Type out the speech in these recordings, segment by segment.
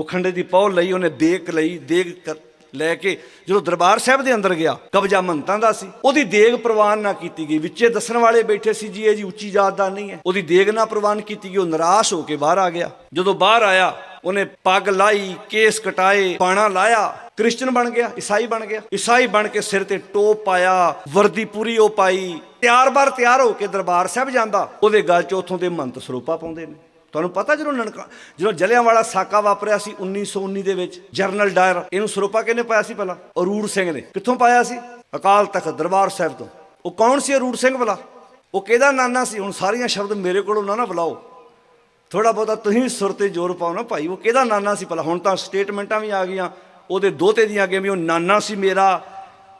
ਉਹ ਖੰਡੇ ਦੀ ਪੌਲ ਲਈ, ਉਹਨੇ ਦੇਗ ਲਈ, ਦੇਗ ਕ- ਲੈ ਕੇ ਜਦੋਂ ਦਰਬਾਰ ਸਾਹਿਬ ਦੇ ਅੰਦਰ ਗਿਆ, ਕਬਜ਼ਾ ਮੰਤਾਂ ਦਾ ਸੀ। ਉਹਦੀ ਦੇਗ ਪ੍ਰਵਾਨ ਨਾ ਕੀਤੀ ਗਈ। ਵਿੱਚੇ ਦੱਸਣ ਵਾਲੇ ਬੈਠੇ ਸੀ, ਜੀ, ਇਹ ਜੀ ਉੱਚੀ ਜਾਤ ਦਾ ਨਹੀਂ ਹੈ। ਉਹਦੀ ਦੇਗ ਨਾ ਪ੍ਰਵਾਨ ਕੀਤੀ ਗਈ, ਉਹ ਨਿਰਾਸ਼ ਹੋ ਕੇ ਬਾਹਰ ਆ ਗਿਆ। ਜਦੋਂ ਬਾਹਰ ਆਇਆ, ਉਹਨੇ ਪੱਗ ਲਾਈ, ਕੇਸ ਕਟਾਏ ਪਾਣਾ ਲਾਇਆ, ਕ੍ਰਿਸਚਨ ਬਣ ਗਿਆ, ਈਸਾਈ ਬਣ ਗਿਆ। ਈਸਾਈ ਬਣ ਕੇ ਸਿਰ ਤੇ ਟੋਪ ਪਾਇਆ, ਵਰਦੀ ਪੂਰੀ ਉਹ ਪਾਈ ਤਿਆਰ ਬਾਰ ਤਿਆਰ ਹੋ ਕੇ ਦਰਬਾਰ ਸਾਹਿਬ ਜਾਂਦਾ। ਉਹਦੇ ਗੱਲ 'ਚ ਉੱਥੋਂ ਦੇ ਮੰਤ ਸਰੂਪਾ ਪਾਉਂਦੇ ਨੇ। ਤੁਹਾਨੂੰ ਪਤਾ ਜਦੋਂ ਨਨਕਾ ਜਦੋਂ ਜਲਿਆਂ ਸਾਕਾ ਵਾਪਰਿਆ ਸੀ 1919 ਦੇ ਵਿੱਚ, ਜਰਨਲ ਡਾਇਰ, ਇਹਨੂੰ ਸਰੋਪਾ ਕਿਹਨੇ ਪਾਇਆ ਸੀ ਪਹਿਲਾਂ ਅਰੂੜ ਸਿੰਘ ਨੇ। ਕਿੱਥੋਂ ਪਾਇਆ ਸੀ? ਅਕਾਲ ਤਖਤ, ਦਰਬਾਰ ਸਾਹਿਬ ਤੋਂ। ਉਹ ਕੌਣ ਸੀ ਅਰੂੜ ਸਿੰਘ ਵਾਲਾ ਉਹ ਕਿਹਦਾ ਨਾਨਾ ਸੀ? ਹੁਣ ਸਾਰੀਆਂ ਸ਼ਬਦ ਮੇਰੇ ਕੋਲੋਂ ਨਾ ਨਾ ਬੁਲਾਓ। ਥੋੜਾ ਬਹੁਤਾ ਤੁਸੀਂ ਸੁਰ ਤੇ ਜ਼ੋਰ ਪਾਓ ਨਾ ਭਾਈ, ਉਹ ਕਿਹਦਾ ਨਾਨਾ ਸੀ ਭਲਾ? ਹੁਣ ਤਾਂ ਸਟੇਟਮੈਂਟਾਂ ਵੀ ਆ ਗਈਆਂ, ਉਹਦੇ ਦੋਤੇ ਦੀਆਂ ਅੱਗੇ ਵੀ ਉਹ ਨਾਨਾ ਸੀ ਮੇਰਾ।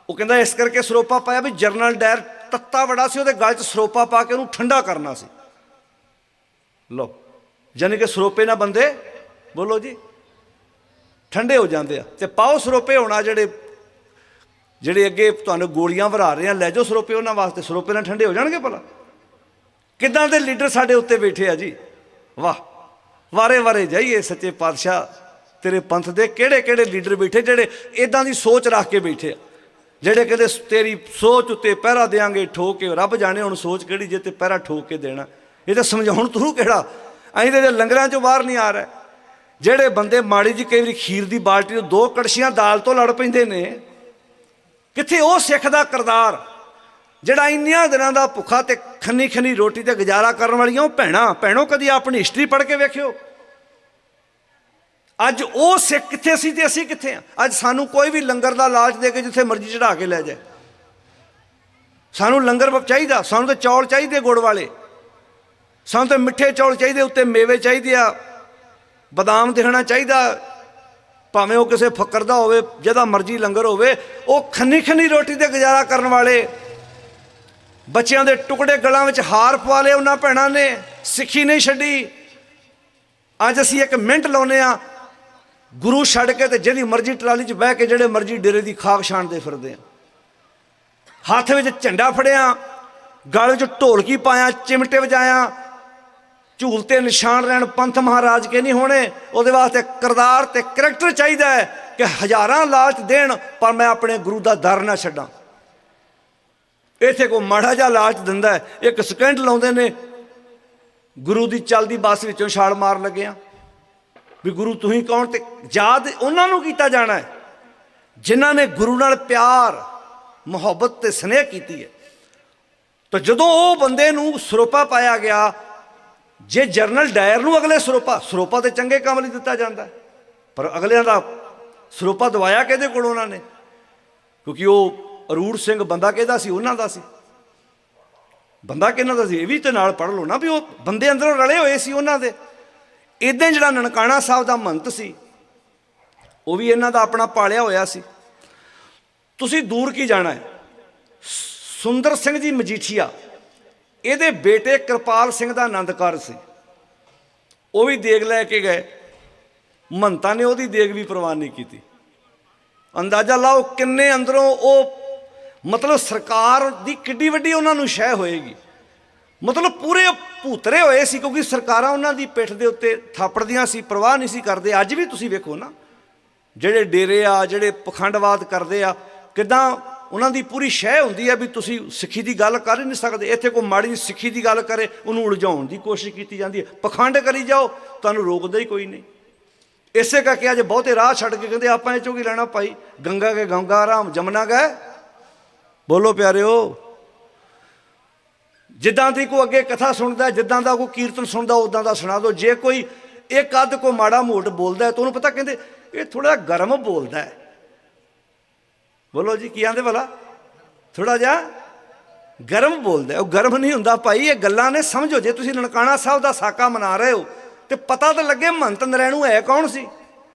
ਉਹ ਕਹਿੰਦਾ ਇਸ ਕਰਕੇ ਸਰੋਪਾ ਪਾਇਆ ਵੀ ਜਰਨਲ ਡਾਇਰ ਤੱਤਾ ਬੜਾ ਸੀ, ਉਹਦੇ ਗਲ 'ਚ ਸਰੋਪਾ ਪਾ ਕੇ ਉਹਨੂੰ ਠੰਡਾ ਕਰਨਾ ਸੀ। ਲਓ। ਯਾਨੀ ਕਿ ਸਰੋਪੇ ਨਾ ਬੰਦੇ, ਬੋਲੋ ਜੀ, ਠੰਡੇ ਹੋ ਜਾਂਦੇ ਆ। ਤੇ ਪਾਓ ਸਰੋਪੇ ਹੋਣਾ ਜਿਹੜੇ ਜਿਹੜੇ ਅੱਗੇ ਤੁਹਾਨੂੰ ਗੋਲੀਆਂ ਵਰਾ ਰਹੇ ਆ, ਲੈ ਜਾਓ ਸਰੋਪੇ ਉਹਨਾਂ ਵਾਸਤੇ, ਸਰੋਪੇ ਨਾਲ ਠੰਡੇ ਹੋ ਜਾਣਗੇ ਭਲਾ। ਕਿੱਦਾਂ ਦੇ ਲੀਡਰ ਸਾਡੇ ਉੱਤੇ ਬੈਠੇ ਆ ਜੀ? ਵਾਹ, ਵਾਰੇ ਵਾਰੇ ਜਾਈਏ ਸੱਚੇ ਪਾਤਸ਼ਾਹ, ਤੇਰੇ ਪੰਥ ਦੇ ਕਿਹੜੇ ਕਿਹੜੇ ਲੀਡਰ ਬੈਠੇ ਜਿਹੜੇ ਇਦਾਂ ਦੀ ਸੋਚ ਰੱਖ ਕੇ ਬੈਠੇ ਆ? ਜਿਹੜੇ ਕਹਿੰਦੇ ਤੇਰੀ ਸੋਚ ਉੱਤੇ ਪਹਿਰਾ ਦੇਾਂਗੇ ਠੋਕ ਕੇ, ਰੱਬ ਜਾਣੇ ਹੁਣ ਸੋਚ ਕਿਹੜੀ ਜੇ ਤੇ ਪਹਿਰਾ ਠੋਕ ਕੇ ਦੇਣਾ। ਇਹ ਤਾਂ ਸਮਝਾਉਣ ਤੂੰ ਕਿਹੜਾ ਅਸੀਂ ਤੇ ਲੰਗਰਾਂ ਚੋਂ ਬਾਹਰ ਨਹੀਂ ਆ ਰਿਹਾ। ਜਿਹੜੇ ਬੰਦੇ ਮਾੜੀ ਜੀ ਕਈ ਵਾਰੀ ਖੀਰ ਦੀ ਬਾਲਟੀ ਤੋਂ ਦੋ ਕੜਛੀਆਂ ਦਾਲ ਤੋਂ ਲੜ ਪੈਂਦੇ ਨੇ, ਕਿੱਥੇ ਉਹ ਸਿੱਖ ਦਾ ਕਰਦਾਰ? ਜਿਹੜਾ ਇੰਨਿਆਂ ਦਿਨਾਂ ਦਾ ਭੁੱਖਾ ਤੇ ਖੰਨੀ ਖੰਨੀ ਰੋਟੀ ਤੇ ਗੁਜ਼ਾਰਾ ਕਰਨ ਵਾਲੀਆਂ ਉਹ ਭੈਣਾਂ, ਭੈਣੋ ਕਦੀ ਆਪਣੀ ਹਿਸਟਰੀ ਪੜ੍ਹ ਕੇ ਵੇਖਿਓ। ਅੱਜ ਉਹ ਸਿੱਖ ਕਿੱਥੇ ਸੀ ਤੇ ਅਸੀਂ ਕਿੱਥੇ ਆ? ਅੱਜ ਸਾਨੂੰ ਕੋਈ ਵੀ ਲੰਗਰ ਦਾ ਲਾਲਚ ਦੇ ਕੇ ਜਿੱਥੇ ਮਰਜ਼ੀ ਚੜਾ ਕੇ ਲੈ ਜਾਏ। ਸਾਨੂੰ ਲੰਗਰ ਚਾਹੀਦਾ, ਸਾਨੂੰ ਤਾਂ ਚੌਲ ਚਾਹੀਦੇ ਗੁੜ ਵਾਲੇ। ਸਾਨੂੰ ਤਾਂ ਮਿੱਠੇ ਚੌਲ ਚਾਹੀਦੇ, ਉੱਤੇ ਮੇਵੇ ਚਾਹੀਦੇ ਆ, ਬਦਾਮ ਦਿਖਣਾ ਚਾਹੀਦਾ। ਭਾਵੇਂ ਉਹ ਕਿਸੇ ਫੱਕਰ ਦਾ ਹੋਵੇ, ਜਿਹਦਾ ਮਰਜ਼ੀ ਲੰਗਰ ਹੋਵੇ, ਉਹ ਖੰਨੀ ਖੰਨੀ ਰੋਟੀ ਤੇ ਗੁਜ਼ਾਰਾ ਕਰਨ ਵਾਲੇ, ਬੱਚਿਆਂ ਦੇ ਟੁਕੜੇ ਗਲਾਂ ਵਿੱਚ ਹਾਰ ਪਵਾ ਲਏ ਉਹਨਾਂ ਭੈਣਾਂ ਨੇ, ਸਿੱਖੀ ਨਹੀਂ ਛੱਡੀ। ਅੱਜ ਅਸੀਂ ਇੱਕ ਮਿੰਟ ਲਾਉਨੇ ਆ ਗੁਰੂ ਛੱਡ ਕੇ ਤੇ ਜਿਹਦੀ ਮਰਜ਼ੀ ਟਰਾਲੀ 'ਚ ਬਹਿ ਕੇ ਜਿਹੜੇ ਮਰਜ਼ੀ ਡੇਰੇ ਦੀ ਖਾਕ ਛਾਣਦੇ ਫਿਰਦੇ ਆ। ਹੱਥ ਵਿੱਚ ਝੰਡਾ ਫੜਿਆ, ਗਲ ਵਿੱਚ ਢੋਲਕੀ ਪਾਇਆ, ਚਿਮਟੇ ਵਜਾਇਆ ਝੂਲ ਤੇ ਨਿਸ਼ਾਨ ਰਹਿਣ ਪੰਥ ਮਹਾਰਾਜ ਕੇ ਨਹੀਂ ਹੋਣੇ, ਉਹਦੇ ਵਾਸਤੇ ਕਰਦਾਰ ਤੇ ਕਰੈਕਟਰ ਚਾਹੀਦਾ ਹੈ ਕਿ ਹਜ਼ਾਰਾਂ ਲਾਲਚ ਦੇਣ, ਪਰ ਮੈਂ ਆਪਣੇ ਗੁਰੂ ਦਾ ਦਰ ਨਾ ਛੱਡਾਂ। ਇੱਥੇ ਕੋ ਮਾੜਾ ਜਿਹਾ ਲਾਲਚ ਦਿੰਦਾ ਇੱਕ ਸਕਿੰਟ ਲਾਉਂਦੇ ਨੇ, ਗੁਰੂ ਦੀ ਚੱਲਦੀ ਬੱਸ ਵਿੱਚੋਂ ਛਾਲ ਮਾਰਨ ਲੱਗਿਆ ਵੀ ਗੁਰੂ ਤੁਸੀਂ ਕੌਣ ਤੇ ਯਾਦ ਉਹਨਾਂ ਨੂੰ ਕੀਤਾ ਜਾਣਾ ਹੈ, ਜਿਨ੍ਹਾਂ ਨੇ ਗੁਰੂ ਨਾਲ ਪਿਆਰ, ਮੁਹੱਬਤ ਤੇ ਸਨੇਹ ਕੀਤੀ ਹੈ। ਤਾਂ ਜਦੋਂ ਉਹ ਬੰਦੇ ਨੂੰ ਸਰੋਪਾ ਪਾਇਆ ਗਿਆ ਜੇ ਜਰਨਲ ਡਾਇਰ ਨੂੰ ਅਗਲੇ ਸਰੋਪਾ ਸਰੋਪਾ ਤੇ ਚੰਗੇ ਕੰਮ ਲਈ ਦਿੱਤਾ ਜਾਂਦਾ, ਪਰ ਅਗਲਿਆਂ ਦਾ ਸਰੋਪਾ ਦਵਾਇਆ ਕਿਹਦੇ ਕੋਲ ਉਹਨਾਂ ਨੇ? ਕਿਉਂਕਿ ਉਹ ਅਰੂੜ ਸਿੰਘ ਬੰਦਾ ਕਿਹਦਾ ਸੀ? ਉਹਨਾਂ ਦਾ ਸੀ। ਬੰਦਾ ਕਿਹਨਾਂ ਦਾ ਸੀ? ਇਹ ਵੀ ਤੇ ਨਾਲ ਪੜ੍ਹ ਲਓ ਨਾ ਵੀ ਉਹ ਬੰਦੇ ਅੰਦਰੋਂ ਰਲੇ ਹੋਏ ਸੀ ਉਹਨਾਂ ਦੇ। ਇਦਾਂ ਜਿਹੜਾ ਨਨਕਾਣਾ ਸਾਹਿਬ ਦਾ ਮੰਤ ਸੀ, ਉਹ ਵੀ ਇਹਨਾਂ ਦਾ ਆਪਣਾ ਪਾਲਿਆ ਹੋਇਆ ਸੀ। ਤੁਸੀਂ ਦੂਰ ਕੀ ਜਾਣਾ ਹੈ? ਸੁੰਦਰ ਸਿੰਘ ਜੀ ਮਜੀਠੀਆ ਇਹਦੇ ਬੇਟੇ ਕਿਰਪਾਲ ਸਿੰਘ ਦਾ ਆਨੰਦਕਾਰ ਸੀ। ਉਹ ਵੀ ਦੇਗ ਲੈ ਕੇ ਗਏ। ਮੰਤਾ ਨੇ ਉਹਦੀ ਦੇਗ ਵੀ ਪ੍ਰਵਾਨ ਨਹੀਂ ਕੀਤੀ। ਅੰਦਾਜ਼ਾ ਲਾਓ ਕਿੰਨੇ ਅੰਦਰੋਂ ਉਹ ਮਤਲਬ ਸਰਕਾਰ ਦੀ ਕਿੱਡੀ ਵੱਡੀ ਉਹਨਾਂ ਨੂੰ ਸ਼ਹਿ ਹੋਏਗੀ। ਮਤਲਬ ਪੂਰੇ ਭੂਤਰੇ ਹੋਏ ਸੀ ਕਿਉਂਕਿ ਸਰਕਾਰਾਂ ਉਹਨਾਂ ਦੀ ਪਿੱਠ ਦੇ ਉੱਤੇ ਥਾਪੜਦੀਆਂ ਸੀ, ਪ੍ਰਵਾਹ ਨਹੀਂ ਸੀ ਕਰਦੇ। ਅੱਜ ਵੀ ਤੁਸੀਂ ਵੇਖੋ ਨਾ, ਜਿਹੜੇ ਡੇਰੇ ਆ, ਜਿਹੜੇ ਪਖੰਡਵਾਦ ਕਰਦੇ ਆ, ਕਿਦਾਂ ਉਹਨਾਂ ਦੀ ਪੂਰੀ ਸ਼ਹਿ ਹੁੰਦੀ ਹੈ ਵੀ ਤੁਸੀਂ ਸਿੱਖੀ ਦੀ ਗੱਲ ਕਰ ਹੀ ਨਹੀਂ ਸਕਦੇ। ਇੱਥੇ ਕੋਈ ਮਾੜੀ ਸਿੱਖੀ ਦੀ ਗੱਲ ਕਰੇ, ਉਹਨੂੰ ਉਲਝਾਉਣ ਦੀ ਕੋਸ਼ਿਸ਼ ਕੀਤੀ ਜਾਂਦੀ ਹੈ। ਪਖੰਡ ਕਰੀ ਜਾਓ, ਤੁਹਾਨੂੰ ਰੋਕਦਾ ਹੀ ਕੋਈ ਨਹੀਂ। ਇਸੇ ਕਰਕੇ ਅੱਜ ਬਹੁਤੇ ਰਾਹ ਛੱਡ ਕੇ ਕਹਿੰਦੇ, ਆਪਾਂ ਇਹ ਚੋਂ ਕੀ ਲੈਣਾ ਭਾਈ? ਗੰਗਾ ਕੇ ਗੰਗਾ ਰਾਮ, ਜਮਨਾ ਗਏ ਬੋਲੋ ਪਿਆਰਿਓ, ਜਿੱਦਾਂ ਦੀ ਕੋ ਅੱਗੇ ਕਥਾ ਸੁਣਦਾ, ਜਿੱਦਾਂ ਦਾ ਕੋ ਕੀਰਤਨ ਸੁਣਦਾ ਉਦਾਂ ਦਾ ਸੁਣਾ ਦਿਓ। ਜੇ ਕੋਈ ਇੱਕ ਅੱਧ ਕੋ ਮਾੜਾ ਮੋਟ ਬੋਲਦਾ ਹੈ ਤਾਂ ਉਹਨੂੰ ਪਤਾ ਕਹਿੰਦੇ, ਇਹ ਥੋੜਾ ਗਰਮ ਬੋਲਦਾ ਹੈ। ਬੋਲੋ ਜੀ, ਕੀ ਆਂਦੇ ਭਲਾ? ਥੋੜਾ ਜਿਹਾ ਗਰਮ ਬੋਲਦਾ ਉਹ ਗਰਮ ਨਹੀਂ ਹੁੰਦਾ ਭਾਈ, ਇਹ ਗੱਲਾਂ ਨੇ ਸਮਝੋ। ਜੇ ਤੁਸੀਂ ਨਨਕਾਣਾ ਸਾਹਿਬ ਦਾ ਸਾਕਾ ਮਨਾ ਰਹੇ ਹੋ, ਤੇ ਪਤਾ ਤਾਂ ਲੱਗੇ ਮੰਤ ਨਰੈਣੂ ਹੈ ਕੌਣ ਸੀ?